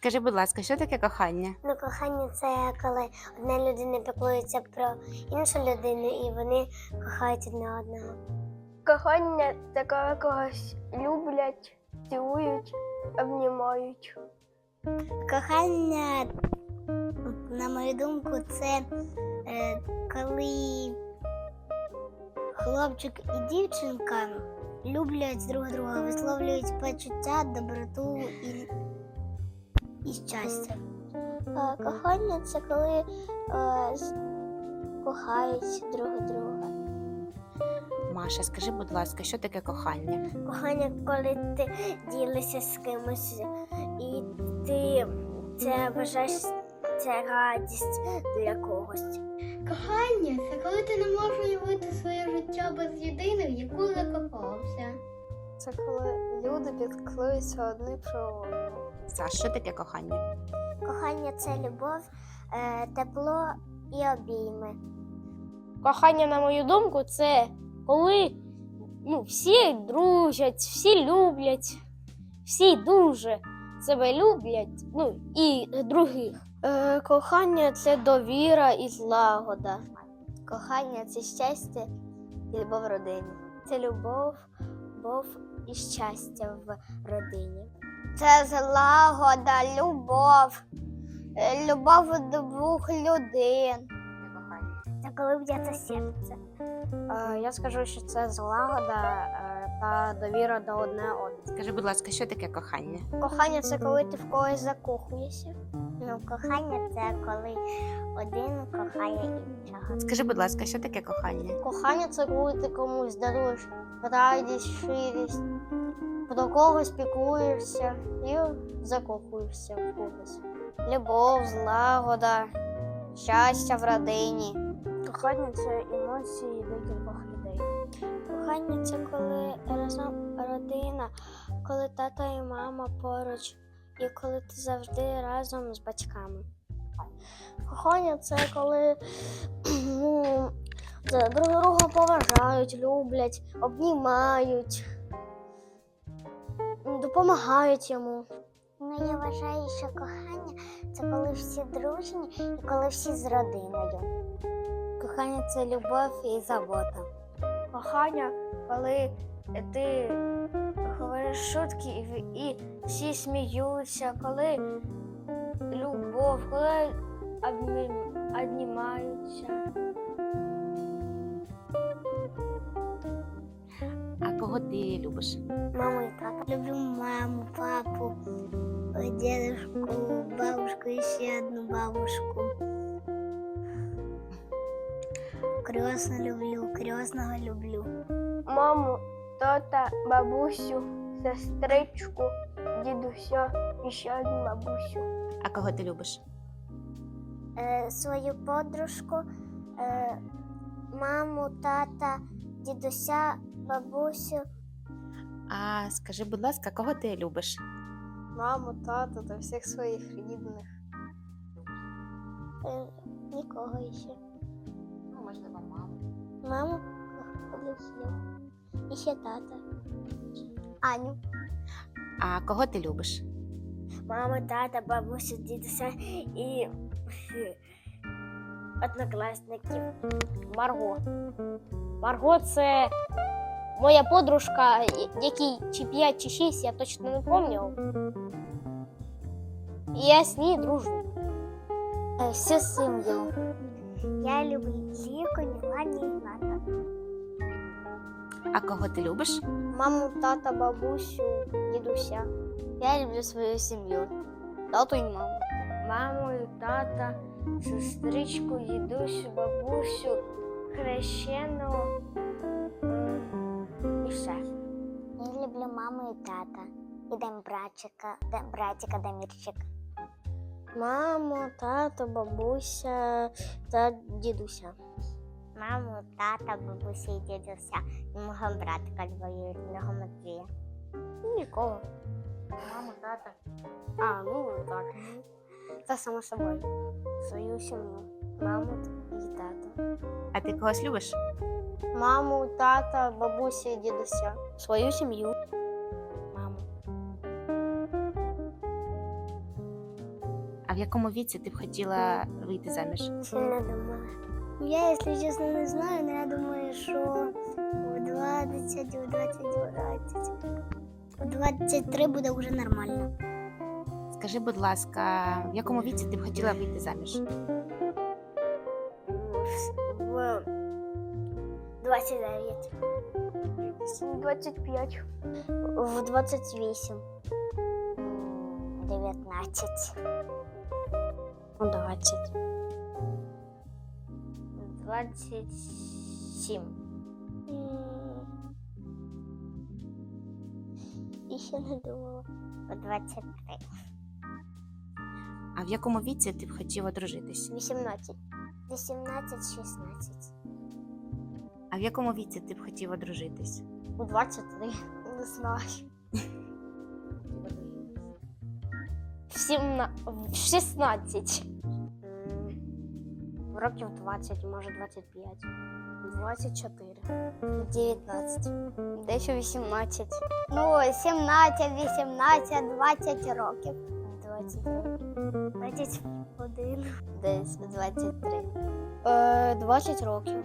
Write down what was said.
Скажи, будь ласка, що таке кохання? Ну, кохання це коли одна людина піклується про іншу людину і вони кохають одне одного. Кохання це коли когось люблять, цілують, обнімають. Кохання, на мою думку, це е, коли хлопчик і дівчинка люблять друг друга, висловлюють почуття, доброту і, і щастя. Е, кохання це коли е, кохають друг друга. Маша, скажи, будь ласка, що таке кохання? Кохання, коли ти ділишся з кимось і ти це вважаєш це радість для когось. Кохання це коли ти не можеш уявити своє життя без людини, в яку закохався. Це коли люди підклуються одне про одного. Саш, що таке кохання? Кохання це любов, е, тепло і обійми. Кохання, на мою думку, це коли ну, всі дружать, всі люблять, всі дуже себе люблять, ну і других. Е, кохання це довіра і злагода. Кохання це щастя і любов в родині. Це любов, любов і щастя в родині. Це злагода, любов, е, любов до двох людей. Це коли б'ється серце. Е, я скажу, що це злагода е, та довіра до одне одного. Скажи, будь ласка, що таке кохання? Кохання це коли ти в когось закохуєшся. Ну, кохання це коли один кохає іншого. Скажи, будь ласка, що таке кохання? Кохання це коли ти комусь даруєш радість, ширість, про когось піклуєшся і закохуєшся в когось. Любов, злагода, щастя в родині. Кохання це емоції декількох людей. Кохання це коли разом родина, коли тато і мама поруч, і коли ти завжди разом з батьками. Кохання це коли ну, друг друга поважають, люблять, обнімають, допомагають йому. Ну, я вважаю, що кохання це коли всі дружні і коли всі з родиною. Кохання це любов і забота. Кохання, коли ти говориш шутки і, і всі сміються, коли любов, коли обні- обнімаються. Кого ти любиш? Маму і тата. Люблю маму, папу, дедушку, бабушку і ще одну бабушку. Крестно люблю, крестного люблю. Маму, тата, бабусю, сестричку, дідуся і ще одну бабусю. А кого ти любиш? Е, свою подружку, е, маму, тата, дідуся, бабусю. А скажи, будь ласка, кого ти любиш? Маму, тата та всіх своїх рідних. Е, нікого ще. Ну, можливо, маму. Маму люблю. І ще тата. Аню. А кого ти любиш? Мама, тата, бабуся, дідуся і однокласників. Марго. Марго це моя подружка, якій чи 5, чи 6, я точно не пам'ятаю. І я з нею дружу. Е, Всю сім'ю. Я люблю Ліку, Мілані і Ната. А кого ти любиш? Маму, тата, бабусю, дідуся. Я люблю свою сім'ю. Тату і маму. Маму, і тата, сестричку, дідусю, бабусю, хрещену і все. Я люблю маму і тата. І дам братчика, дам братика, Дамірчик. Маму, тато, бабуся та дідуся. Маму, тата, бабуся і дідуся. І мого братика двоюрідного Матвія. Нікого. Маму, тата. А, ну так. Це само собою. Свою сім'ю. Маму і тата. А ти когось любиш? Маму, тата, бабуся дідуся. Свою сім'ю. Маму. А в якому віці ти б хотіла вийти заміж? Не думала. Я, якщо чесно, не знаю, але я думаю, що в 20, в 20, в 20. У 23 буде вже нормально. Скажи, будь ласка, в якому віці ти б хотіла вийти заміж? В 29. 25. В 28. М, 19. У 20. 27. І ще не думала. У 23. А в якому віці ти б хотів одружитись? 18. 18, 16. А в якому віці ти б хотів одружитись? У 23. Не знаю. В, сімна... в 16. М, Років 20, може 25. 24. 19. Десь 18. Ну, 17, 18, 20 років. 20 років. 21. Десь 23. е, 20 років.